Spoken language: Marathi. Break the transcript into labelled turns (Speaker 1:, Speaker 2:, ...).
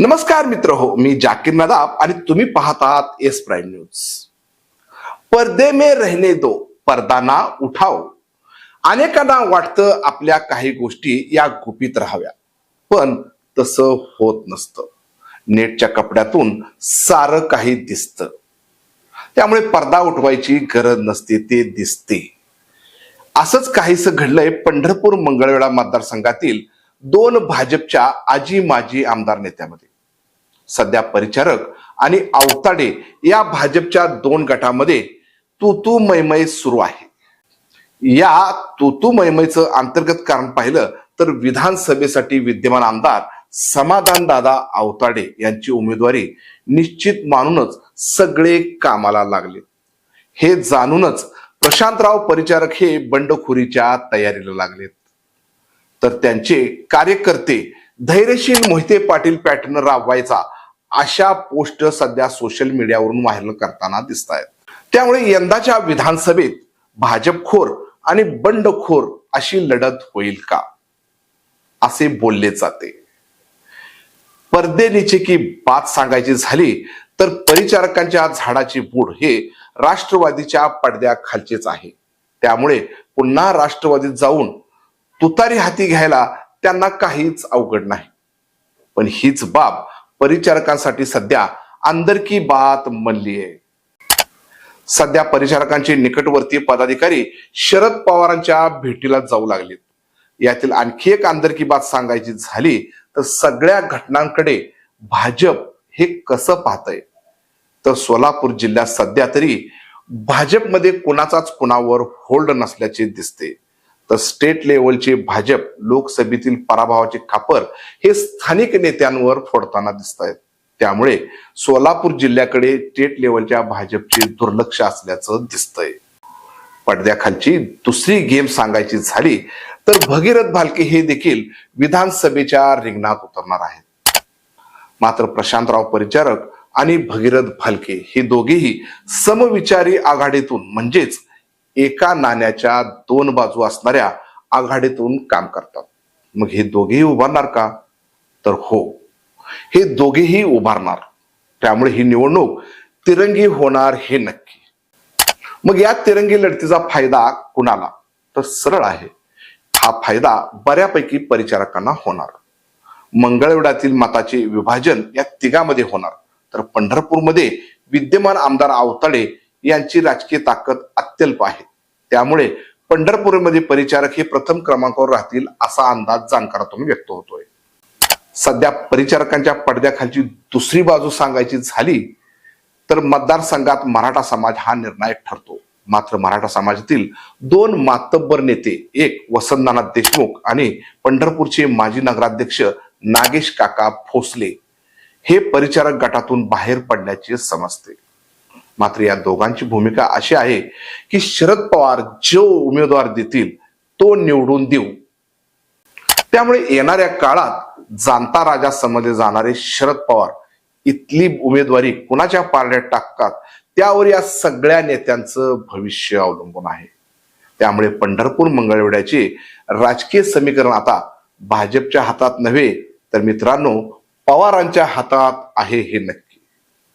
Speaker 1: नमस्कार मित्र हो मी जाकीर नदाब आणि तुम्ही पाहतात एस प्राईम न्यूज. पर्दे में रहने दो पर्दाना उठाओ. अनेकांना वाटतं आपल्या काही गोष्टी या गुपित राहाव्या पण तसं होत नसतं. नेटच्या कपड्यातून सारं काही दिसतं. त्यामुळे पडदा उठवायची गरज नसते ते दिसते. असंच काहीसं घडलंय पंढरपूर मंगळवेढा मतदारसंघातील दोन भाजपच्या आजी माजी आमदार नेत्यामध्ये. सध्या परिचारक आणि आवताडे या भाजपच्या दोन गटामध्ये तुतू मैमय सुरू आहे. या तुतू मैमयचं अंतर्गत कारण पाहिलं तर विधानसभेसाठी विद्यमान आमदार समाधान दादा आवताडे यांची उमेदवारी निश्चित मानूनच सगळे कामाला लागले. हे जाणूनच प्रशांतराव परिचारक हे बंडखोरीच्या तयारीला लागलेत. तर त्यांचे कार्यकर्ते धैर्यशील मोहिते पाटील पॅटर्न राबवायचा अशा पोस्ट सध्या सोशल मीडियावरून व्हायरल करताना दिसत आहेत त्यामुळे यंदाच्या विधानसभेत भाजपखोर आणि बंडखोर अशी लढत होईल का? असे बोलले जाते. परदेनीची की बात सांगायची झाली तर परिचारकांच्या झाडाची बूड हे राष्ट्रवादीच्या पडद्याखालचेच आहे. त्यामुळे पुन्हा राष्ट्रवादीत जाऊन तुतारी हाती घ्यायला त्यांना काहीच अवघड नाही. पण हीच बाब परिचारकांसाठी सध्या अंदरकी बात म्हणली आहे. सध्या परिचारकांचे निकटवर्ती पदाधिकारी शरद पवारांच्या भेटीला जाऊ लागलेत. यातील आणखी एक अंदरकी बात सांगायची झाली तर सगळ्या घटनांकडे भाजप हे कसं पाहतंय? तर सोलापूर जिल्ह्यात सध्या तरी भाजपमध्ये कुणाचाच कुणावर होल्ड नसल्याचे दिसते. तर स्टेट लेवलचे भाजप लोकसभेतील पराभवाचे खापर हे स्थानिक नेत्यांवर फोडताना दिसत आहेत त्यामुळे सोलापूर जिल्ह्याकडे स्टेट लेवलच्या भाजपचे दुर्लक्ष असल्याचं दिसतंय. पडद्याखालची दुसरी गेम सांगायची झाली तर भगीरथ भालके हे देखील विधानसभेच्या रिंगणात उतरणार आहेत. मात्र प्रशांतराव परिचारक आणि भगीरथ भालके हे दोघेही समविचारी आघाडीतून म्हणजेच एका नाण्याच्या दोन बाजू असणाऱ्या आघाडीतून काम करतात. मग हे दोघेही उभारणार का? तर हो. हे दोघेही उभारणार. त्यामुळे ही निवडणूक तिरंगी होणार हे नक्की. मग या तिरंगी लढतीचा फायदा कुणाला? तर सरळ आहे. हा फायदा बऱ्यापैकी परिचारकांना होणार. मंगळवेडातील मताचे विभाजन या तिघामध्ये होणार. तर पंढरपूरमध्ये विद्यमान आमदार आवताडे यांची राजकीय ताकद अत्यल्प आहे. त्यामुळे पंढरपूरमध्ये परिचारक हे प्रथम क्रमांकावर राहतील असा अंदाज जाणकारातून व्यक्त होतोय. सध्या परिचारकांच्या पडद्याखालची दुसरी बाजू सांगायची झाली तर मतदारसंघात मराठा समाज हा निर्णायक ठरतो. मात्र मराठा समाजातील दोन मातब्बर नेते एक वसंतनाथ देशमुख आणि पंढरपूरचे माजी नगराध्यक्ष नागेश काका भोसले हे परिचारक गटातून बाहेर पडल्याचे समजते मात्र या दोघांची भूमिका अशी आहे की शरद पवार जो उमेदवार देतील तो निवडून देऊ. त्यामुळे येणाऱ्या काळात जाणता राजा समजले जाणारे शरद पवार इथली उमेदवारी कुणाच्या पारड्यात टाकतात त्यावर या सगळ्या नेत्यांचं भविष्य अवलंबून आहे. त्यामुळे पंढरपूर मंगळवेढ्याचे राजकीय समीकरण आता भाजपच्या हातात नव्हे तर मित्रांनो पवारांच्या हातात आहे हे नक्की.